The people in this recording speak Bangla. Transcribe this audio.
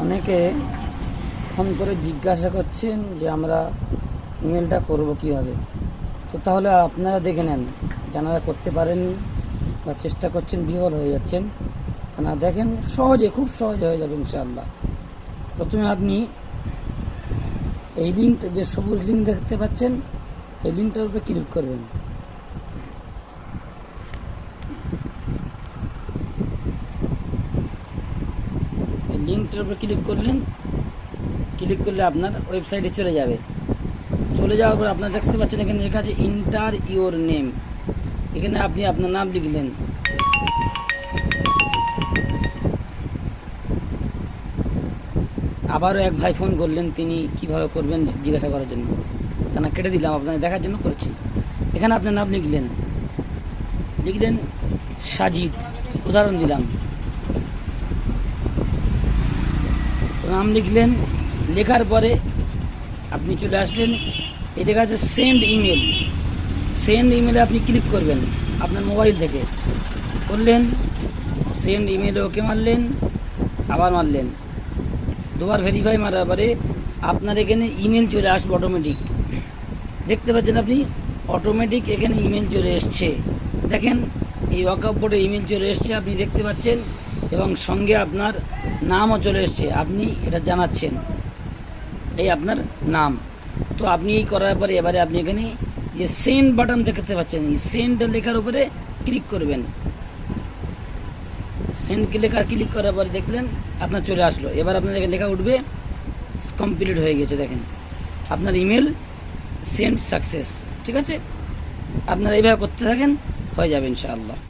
অনেকে ফোন করে জিজ্ঞাসা করছেন যে আমরা ইমেলটা করব কীভাবে। তো তাহলে আপনারা দেখে নেন, যারা করতে পারেননি বা চেষ্টা করছেন, বিফল হয়ে যাচ্ছেন, তারা দেখেন সহজে, খুব সহজে হয়ে যাবে ইনশাআল্লাহ। প্রথমে আপনি এই লিঙ্ক যে সবুজ লিঙ্ক দেখতে পাচ্ছেন, এই লিঙ্কটার উপরে ক্লিক করবেন। লিঙ্কটার উপরে ক্লিক করলেন ক্লিক করলে আপনার ওয়েবসাইটে চলে যাবে। চলে যাওয়ার পর আপনারা দেখতে পাচ্ছেন এখানে লেখা আছে ইন্টার ইওর নেম এখানে আপনি আপনার নাম লিখলেন। আবারও এক ভাই ফোন করলেন, তিনি কীভাবে করবেন জিজ্ঞাসা করার জন্য? তা না কেটে দিলাম আপনাকে দেখার জন্য করছি। এখানে আপনার নাম লিখলেন। লিখলেন সাজিদ। উদাহরণ দিলাম। নাম লিখলেন। লেখার পরে আপনি চলে আসলেন। এই দেখা যাচ্ছে সেন্ড ইমেল সেন্ড ইমেলে আপনি ক্লিক করবেন আপনার মোবাইল থেকে। করলেন সেন্ড ইমেলে ওকে মারলেন, আবার মারলেন। দুবার ভেরিফাই মারার পরে আপনার এখানে ইমেল চলে আসবে অটোমেটিক দেখতে পাচ্ছেন আপনি অটোমেটিক এখানে ইমেল চলে এসছে। দেখেন এই ওয়াকআপ বোর্ডে ইমেল চলে এসছে, আপনি দেখতে পাচ্ছেন, এবং সঙ্গে আপনার নামও চলে এসছে, আপনি এটা জানাচ্ছেন। এই আপনার নাম। তো আপনি এই করার পরে এবারে আপনি এখানে যে সেন্ড বাটন দেখতে পাচ্ছেন, এই সেন্ড লেখার উপরে ক্লিক করবেন। সেন্ড লেখা ক্লিক করার পরে দেখলেন, আপনার চলে আসলো। এবার আপনার এখানে লেখা উঠবে কমপ্লিট হয়ে গেছে, দেখেন। আপনার ইমেল সেন্ড সাকসেস ঠিক আছে? আপনারা এইভাবে করতে থাকেন হয়ে যাবে ইনশাআল্লাহ।